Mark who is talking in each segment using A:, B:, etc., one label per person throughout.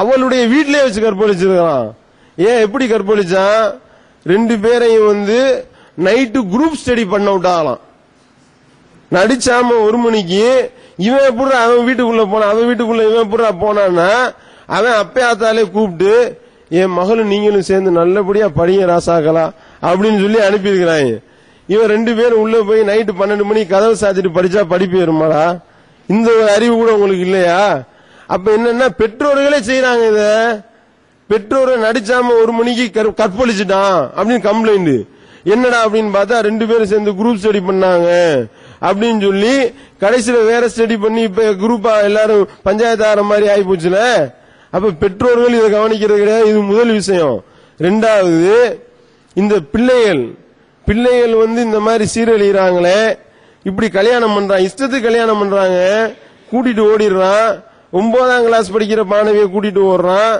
A: அவளுடைய வீட்டிலே வச்சு கற்பழிச்சிருக்கான் ஏன் எப்படி கற்பழிச்சான்? ரெண்டு பேரையும் வந்து நைட்டு குரூப் ஸ்டடி பண்ண விட்டாங்களாம். நடிச்சாம ஒரு மணிக்கு இவன் எப்படி அவன் வீட்டுக்குள்ள போனான் அவன் வீட்டுக்குள்ள இவன் எப்படி போனான்னா அவன் அப்பயாத்தாலே கூப்பிட்டு என் மகளும் நீங்களும் சேர்ந்து நல்லபடியா படிங்க ராசாக்கலாம் அப்படின்னு சொல்லி அனுப்பியிருக்கிறாங்க. இவன் ரெண்டு பேரும் உள்ள போய் நைட்டு பன்னெண்டு மணிக்கு கதவை சாத்திட்டு படிச்சா படிப்பு வருமாடா இந்த ஒரு அறிவு கூட உங்களுக்கு இல்லையா? அப்ப என்னன்னா பெற்றோர்களே செய்யறாங்க இத. பெற்றோரை நடிச்சாம ஒரு மணிக்கு கற்- அப்படின்னு கம்ப்ளைண்ட் என்னடா அப்படின்னு பார்த்தா ரெண்டு பேரும் சேர்ந்து குரூப் ஸ்டடி பண்ணாங்க அப்படின்னு சொல்லி கடைசியில வேற ஸ்டடி பண்ணி இப்ப குரூப்பா எல்லாரும் பஞ்சாயத்து ஆகிற மாதிரி ஆகி போச்சுல. அப்ப பெற்றோர்கள் இதை கவனிக்கிறது கிடையாது. இது முதல் விஷயம். ரெண்டாவது இந்த பிள்ளைகள் பிள்ளைகள் வந்து இந்த மாதிரி சீரழிகிறாங்களே இப்படி கல்யாணம் பண்றான். இஷ்டத்துக்கு கல்யாணம் பண்றாங்க. கூட்டிட்டு ஓடிடுறான். ஒன்பதாம் கிளாஸ் படிக்கிற மாணவியை கூட்டிட்டு ஓடுறான்.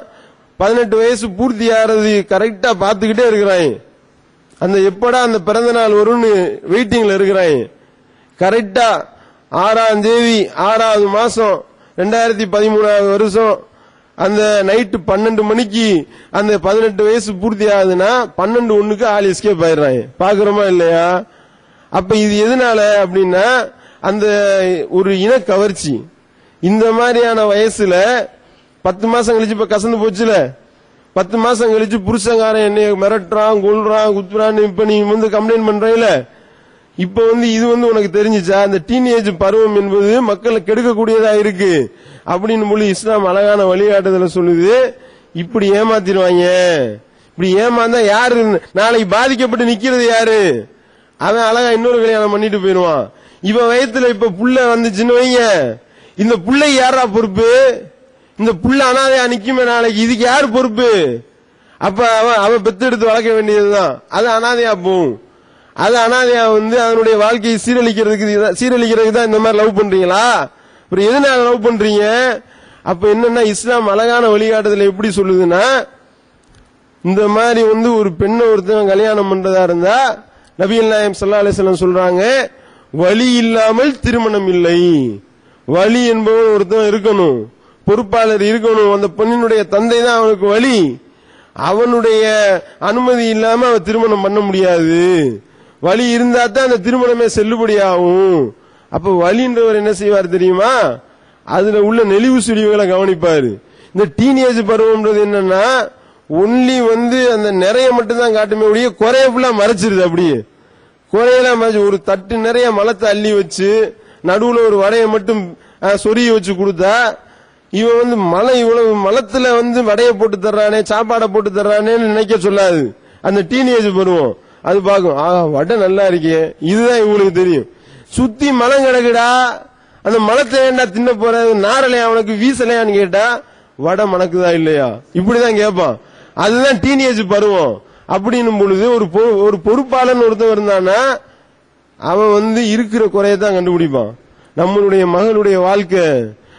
A: பதினெட்டு வயசு பூர்த்தி ஆறது கரெக்டா பாத்துக்கிட்டே இருக்கிறாங்க அந்த எப்படா அந்த பிறந்த நாள் வரும்னு வெயிட்டிங்ல இருக்கிறாங்க கரெக்டா ஆறாம் தேதி ஆறாவது மாசம் ரெண்டாயிரத்தி பதிமூணாவது வருஷம் அந்த நைட்டு பன்னெண்டு மணிக்கு அந்த பதினெட்டு வயசு பூர்த்தி ஆகுதுன்னா பன்னெண்டு ஒண்ணுக்கு ஆள் எஸ்கேப் ஆயிடுறாங்க பாக்குறோமா இல்லையா? அப்ப இது எதனால அப்படின்னா அந்த ஒரு இன கவர்ச்சி. இந்த மாதிரியான வயசுல பத்து மாசம் கழிச்சு இப்ப கசந்து போச்சுல பத்து மாசம் கழிச்சு புருஷங்காரன் என்னைய மிரட்டுறான் கொள்றான் குத்துறான்னு இப்ப நீ வந்து கம்ப்ளைண்ட் பண்றீல இப்ப வந்து இது வந்து உனக்கு தெரிஞ்சுச்சா? இந்த டீனேஜ் பருவம் என்பது மக்களை கெடுக்கக்கூடியதா இருக்கு? அப்படின்னு மொழி இஸ்லாம் அழகான வழிகாட்டுதல சொல்லுது. இப்படி ஏமாத்திடுவாங்க. இப்படி ஏமாந்தா யாரு? நாளைக்கு பாதிக்கப்பட்டு நிக்கிறது யாரு? அவன் அழகா இன்னொரு கல்யாணம் பண்ணிட்டு போயிடுவான். இவன் வயத்துல இப்ப புள்ள வந்துச்சுன்னு வைங்க. இந்த பிள்ளை யாரா பொறுப்பு? இந்த புள்ள அனாதையா நிக்குமே நாளைக்கு. இதுக்கு யார் பொறுப்பு? அப்ப அவன் அவன் பெத்தெடுத்து வளர்க்க வேண்டியதுதான். அது அனாதையா போகும். அது அனாதையா வந்து அதனுடைய வாழ்க்கையை சீரழிக்கிறதுக்கு சீரழிக்கிறதுக்கு தான் இந்த மாதிரி லவ் பண்றீங்களா? அப்புறம் எதனால லவ் பண்றீங்க? அப்ப என்னன்னா இஸ்லாம் அழகான வழிகாட்டுதல் எப்படி சொல்லுதுன்னா இந்த மாதிரி வந்து ஒரு பெண்ணை ஒருத்தன் கல்யாணம் பண்றதா இருந்தா நபிகள் நாயம் சல்லா அலிஸ்லாம் சொல்றாங்க வழி இல்லாமல் திருமணம் இல்லை. வழி என்பவன் ஒருத்தன் இருக்கணும். பொறுப்பாளர் இருக்கணும். அந்த பெண்ணினுடைய தந்தை தான் அவனுக்கு வழி அவனுடைய அனுமதி இல்லாம அவன் திருமணம் பண்ண முடியாது. வழி இருந்தா தான் அந்த திருமணமே செல்லுபடியாகும். அப்ப வழின்றவர் என்ன செய்வார் தெரியுமா? அதுல உள்ள நெளிவு சுழிவுகளை கவனிப்பாரு. இந்த டீனேஜ் பருவம்ன்றது என்னன்னா ஒன்லி வந்து அந்த நிறைய மட்டும்தான் காட்டுமே ஒழிய குறைய ஃபுல்லா மறைச்சிருது அப்படியே. குறையெல்லாம் மறைச்சு ஒரு தட்டு நிறைய மலத்தை அள்ளி வச்சு நடுவுல ஒரு வடையை மட்டும் சொரிய சொருகி வச்சு கொடுத்தா இவன் வந்து மலை இவ்வளவு மலத்துல வந்து வடையை போட்டு தர்றானே சாப்பாடை போட்டு தர்றானேன்னு நினைக்க சொல்லாது. அந்த டீனேஜ் பருவம் அது பார்க்கும் ஆஹா வடை நல்லா இருக்கே. இதுதான் இவங்களுக்கு தெரியும். சுத்தி மலம் கிடக்குடா அந்த மலத்தை ஏன்டா தின்ன போற? நாரலையா? அவனுக்கு வீசலையான்னு கேட்டா வடை மணக்குதா இல்லையா? இப்படிதான் கேட்பான். அதுதான் டீனேஜ் பருவம். அப்படின்னும் பொழுது ஒரு பொ- ஒரு பொறுப்பாளன் ஒருத்தன் இருந்தானா அவன் வந்து இருக்கிற குறையை தான் கண்டுபிடிப்பான். நம்மளுடைய மகளுடைய வாழ்க்கை.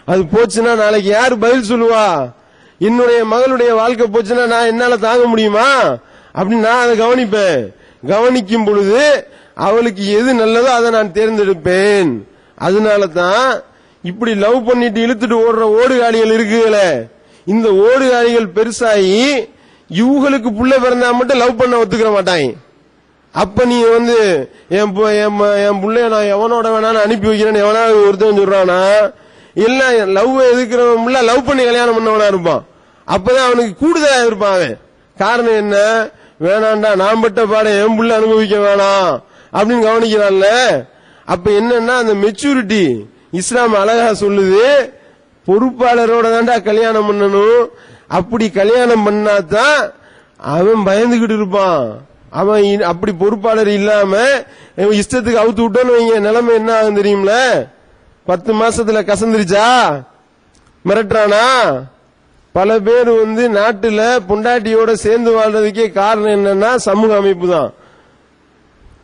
A: அது போச்சுன்னா நாளைக்கு யார் பதில் சொல்லுவா? என்னுடைய மகளுடைய வாழ்க்கை போச்சுன்னா நான் என்னால தாங்க முடியுமா? அப்படின்னு நான் அதை கவனிப்பேன். கவனிக்கும் பொழுது அவளுக்கு எது நல்லதோ அதை நான் தேர்ந்தெடுப்பேன். அதனால தான் இப்படி லவ் பண்ணிட்டு இழுத்துட்டு ஓடுற ஓடுகாலிகள் இருக்குங்களே இந்த ஓடுகாலிகள் பெருசாகி இவங்களுக்கு புள்ள பிறந்தா மட்டும் லவ் பண்ண ஒத்துக்கிற மாட்டாங்க. அப்ப நீ வந்து என் என் என் நான் எவனோட வேணாலும் அனுப்பி வைக்கிறேன்னு எவனாவது ஒருத்தன் சொல்றானா இல்ல லவ் எதுக்குறவன் பிள்ளை லவ் பண்ணி கல்யாணம் பண்ணவனா இருப்பான். அப்பதான் அவனுக்கு கூடுதலா இருப்பான் அவன். காரணம் என்ன? வேணாண்டா நான் பட்ட பாட என் புள்ள அனுபவிக்க வேணாம். அப்படின்னு கவனிக்கிறான்ல. அப்ப என்னன்னா அந்த மெச்சூரிட்டி இஸ்லாம் அழகா சொல்லுது. பொறுப்பாளரோட தாண்டா கல்யாணம் பண்ணணும். அப்படி கல்யாணம் பண்ணாதான் அவன் பயந்துகிட்டு இருப்பான். அவன் அப்படி பொறுப்பாளர் இல்லாம இஷ்டத்துக்கு அவுத்து விட்டோன்னு வைங்க நிலைமை என்ன ஆகும் தெரியும்ல? பத்து மாசத்துல கசந்துருச்சா? மிரட்டுறானா? பல பேர் வந்து நாட்டுல பொண்டாட்டியோட சேர்ந்து வாழ்றதுக்கே காரணம் என்னன்னா சமூக அமைப்பு தான்.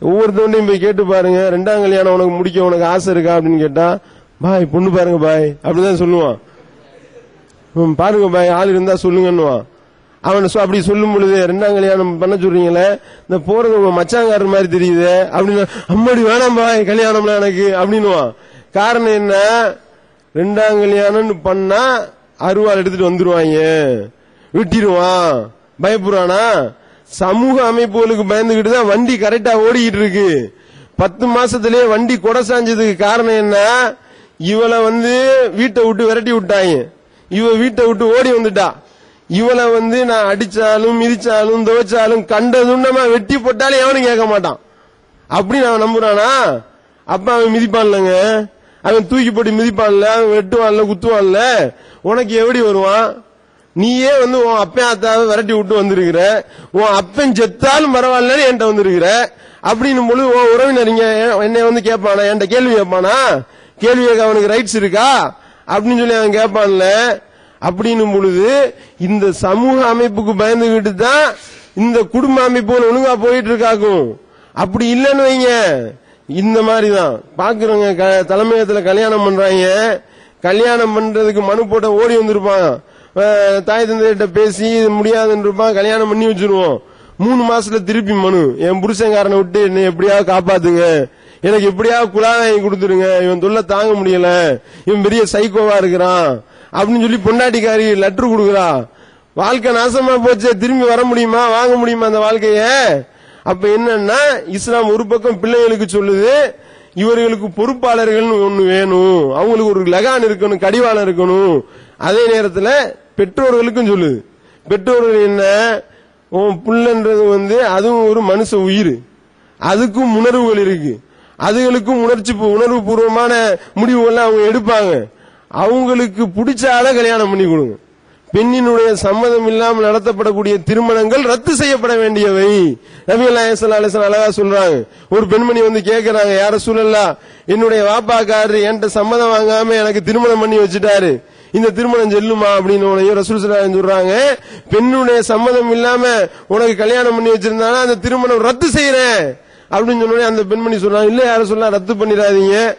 A: ஒவ்வொருத்தவண்டையும் போய் கேட்டு பாருங்க. ரெண்டாம் கல்யாணம் உனக்கு முடிக்க உனக்கு ஆசை இருக்கா அப்படின்னு கேட்டா பாய் பொண்ணு பாருங்க பாய். அப்படிதான் சொல்லுவான். ம், பாருங்க பாய். ஆள் இருந்தா சொல்லுங்கன்னுவான். அவன் அப்படி சொல்லும் பொழுது ரெண்டாம் கல்யாணம் பண்ண சொல்றீங்களே இந்த போறது உங்க மச்சாங்காரர் மாதிரி தெரியுது அப்படின்னு அம்மாடி வேணாம்பா கல்யாணம்ல கல்யாணம்லாம் எனக்கு அப்படின்னுவான். காரணம் என்ன? ரெண்டாம் கல்யாணம்னு பண்ணா அருவாள் எடுத்துட்டு வந்துருவாங்க. விட்டிடுவான். பயப்படுறானா? சமூக அமைப்புகளுக்கு பயந்துகிட்டு தான் வண்டி கரெக்டா ஓடிக்கிட்டு இருக்கு. பத்து மாசத்திலேயே வண்டி கொடை சாஞ்சதுக்கு காரணம் என்ன? இவளை வந்து வீட்டை விட்டு விரட்டி விட்டாங்க. இவ வீட்டை விட்டு ஓடி வந்துட்டா. இவளை வந்து நான் அடிச்சாலும் மிதிச்சாலும் துவைச்சாலும் கண்டதும் நம்ம வெட்டி போட்டாலும் எவனும் கேட்க மாட்டான். அப்படி நான் நம்புறானா? அப்ப அவன் மிதிப்பான்லங்க. அவன் தூக்கி போட்டு மிதிப்பான்ல அவன் வெட்டுவான்ல குத்துவான்ல. உனக்கு எப்படி வருவான்? நீயே வந்து உன் அப்பன் அத்தாவை விரட்டி விட்டு வந்திருக்கிற. உன் அப்பன் செத்தாலும் பரவாயில்லன்னு என்கிட்ட வந்திருக்கிற. அப்படின்னும் பொழுது உன் உறவினர் இங்க என்னை வந்து கேட்பானா? என்கிட்ட கேள்வி கேட்பானா? கேள்வி கேட்க அவனுக்கு ரைட்ஸ் இருக்கா? அப்படின்னு சொல்லி அவன் கேட்பான்ல. அப்படின்னும் பொழுது இந்த சமூக அமைப்புக்கு பயந்துகிட்டு தான் இந்த குடும்ப அமைப்பு ஒழுங்கா போயிட்டு இருக்காக்கும் அப்படி இல்லைன்னு வைங்க. இந்த மாதிரி தான் பாக்குறவங்க க- தலைமையகத்துல கல்யாணம் பண்றாங்க. கல்யாணம் பண்றதுக்கு மனு போட்ட ஓடி வந்திருப்பான். தாய் தந்தையிட்ட பேசி இது முடியாதுன்னு இருப்பான் கல்யாணம் பண்ணி வச்சிருவோம். மூணு மாசத்துல திருப்பி மனு. என் புருஷன்காரனை விட்டு என்னை எப்படியாவது காப்பாத்துங்க? எனக்கு எப்படியாவது குழா வாங்கி கொடுத்துருங்க இவன் தொல்லை தாங்க முடியல. இவன் பெரிய சைக்கோவா இருக்கிறான். அப்படின்னு சொல்லி பொண்டாட்டிக்காரி லெட்டர் கொடுக்குறா. வாழ்க்கை நாசமா போச்சு திரும்பி வர முடியுமா வாங்க முடியுமா அந்த வாழ்க்கைய? அப்ப என்னன்னா இஸ்லாம் ஒரு பக்கம் பிள்ளைகளுக்கு சொல்லுது இவர்களுக்கு பொறுப்பாளர்கள் ஒண்ணு வேணும். அவங்களுக்கு ஒரு லகான் இருக்கணும் கடிவாளம் இருக்கணும். அதே நேரத்துல பெற்றோர்களுக்கும் சொல்லுது. பெற்றோர்கள் என்ன? உன் புள்ளன்றது வந்து அதுவும் ஒரு மனுஷ உயிர். அதுக்கும் உணர்வுகள் இருக்கு. அதுகளுக்கும் உணர்ச்சி உணர்வு பூர்வமான முடிவுகள்லாம் அவங்க எடுப்பாங்க. அவங்களுக்கு பிடிச்ச ஆளை கல்யாணம் பண்ணி கொடுங்க. பெண்ணினுடைய சம்மதம் இல்லாமல் நடத்தப்படக்கூடிய திருமணங்கள் ரத்து செய்யப்பட வேண்டியவை. நபி அல்லாஹ் அழகா சொல்றாங்க. ஒரு பெண்மணி வந்து கேக்குறாங்க யார சூழல்லா? என்னுடைய வாப்பாக்காரரு என்கிட்ட சம்மதம் வாங்காம எனக்கு திருமணம் பண்ணி வச்சுட்டாரு. இந்த திருமணம் செல்லுமா? அப்படின்னு உனையும் ரசூல் சொல்றாங்க. பெண்ணுடைய சம்மதம் இல்லாம உனக்கு கல்யாணம் பண்ணி வச்சிருந்தானா? அந்த திருமணம் ரத்து செய்யறேன். அப்படின்னு சொன்னோடனே அந்த பெண்மணி சொல்றாங்க. இல்ல யார சொல்ல ரத்து பண்ணிடாதீங்க.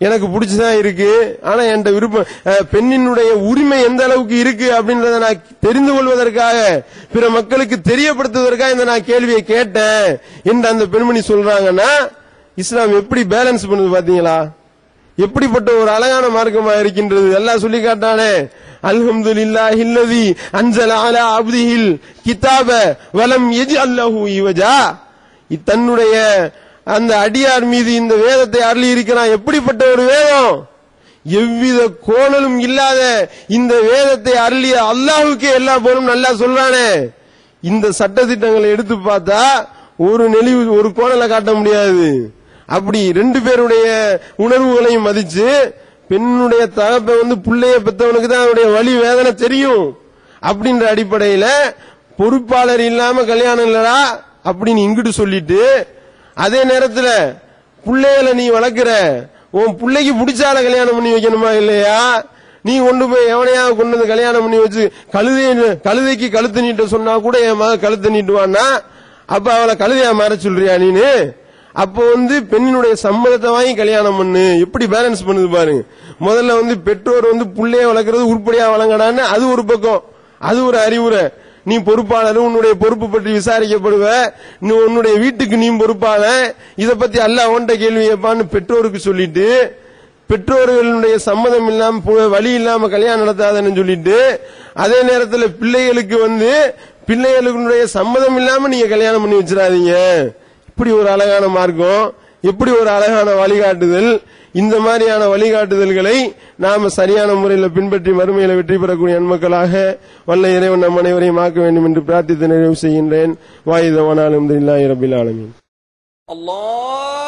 A: எனக்கு பிடிச்சதான் இருக்கு. ஆனா என்கிட்ட விருப்பம் பெண்ணினுடைய உரிமை எந்த அளவுக்கு இருக்கு அப்படின்றத நான் தெரிந்து கொள்வதற்காக பிற மக்களுக்கு தெரியப்படுத்துவதற்காக இந்த நான் கேள்வியை கேட்டேன் என்று அந்த பெண்மணி சொல்றாங்கன்னா இஸ்லாம் எப்படி பேலன்ஸ் பண்ணுது பாத்தீங்களா? எப்படிப்பட்ட ஒரு அழகான மார்க்கமா இருக்கின்றது. எல்லாம் சொல்லி காட்டானே அல்ஹம்து இல்லா ஹில்லதி அஞ்சல் அலா அப்திஹில் கிதாப வலம் யஜ்அல்லஹு இவஜா. இ- தன்னுடைய அந்த அடியார் மீது இந்த வேதத்தை அருளி இருக்கிறான் எப்படிப்பட்ட ஒரு வேதம்? எவ்வித கோணலும் இல்லாத இந்த வேதத்தை அருளிய அல்லாஹ்வுக்கே எல்லா போலும் நல்லா சொல்றானே. இந்த சட்டத்திட்டங்களை எடுத்து பார்த்தா ஒரு நெளிவு ஒரு கோணலை காட்ட முடியாது. அப்படி ரெண்டு பேருடைய உணர்வுகளையும் மதிச்சு பெண்ணுடைய தகப்ப வந்து பிள்ளைய பெத்தவனுக்கு தான் அவனுடைய வழி வேதனை தெரியும். அப்படின்ற அடிப்படையில பொறுப்பாளர் இல்லாம கல்யாணம் இல்லடா அப்படின்னு இங்கிட்டு சொல்லிட்டு அதே நேரத்துல பிள்ளைகளை நீ வளர்க்கிற. உன் பிள்ளைக்கு பிடிச்சால கல்யாணம் பண்ணி வைக்கணுமா இல்லையா? நீ கொண்டு போய் எவனையாவது கொண்டு வந்து கல்யாணம் பண்ணி வச்சு கழுதை கழுதைக்கு கழுத்து நீட்ட சொன்னா கூட என் மக கழுத்து நீட்டுவான்னா அப்ப அவளை கழுதையா மாற சொல்றியா நீனு? அப்போ வந்து பெண்ணினுடைய சம்மதத்தை வாங்கி கல்யாணம் பண்ணு. எப்படி பேலன்ஸ் பண்ணுது பாருங்க. முதல்ல வந்து பெற்றோர் வந்து பிள்ளைய வளர்க்கறது உருப்படியா வழங்கடான்னு அது ஒரு பக்கம். அது ஒரு அறிவுரை. நீ பொறுப்பாளர் உன்னுடைய பொறுப்பு பற்றி விசாரிக்கப்படுவ. நீ உன்னுடைய வீட்டுக்கு நீ பொறுப்பான இத பத்தி அல்ல அவன்கிட்ட கேள்வி கேட்பான்னு பெற்றோருக்கு சொல்லிட்டு பெற்றோர்களுடைய சம்மதம் இல்லாம வழி இல்லாம கல்யாணம் நடத்தாதன்னு சொல்லிட்டு அதே நேரத்துல பிள்ளைகளுக்கு வந்து பிள்ளைகளுடைய சம்மதம் இல்லாம நீங்க கல்யாணம் பண்ணி வச்சிடாதீங்க. இப்படி ஒரு அழகான மார்க்கம் எப்படி ஒரு அழகான வழிகாட்டுதல் இந்த மாதிரியான வழிகாட்டுதல்களை நாம் சரியான முறையில் பின்பற்றி மறுமையில வெற்றி பெறக்கூடிய நன்மக்களாக வல்ல இறைவன் நம் அனைவரையும் ஆக்க வேண்டும் என்று பிரார்த்தித்து நிறைவு செய்கின்றேன். வாயுதவனாலும் இல்லா இரபில் ஆலமின்.
B: அல்லாஹ்!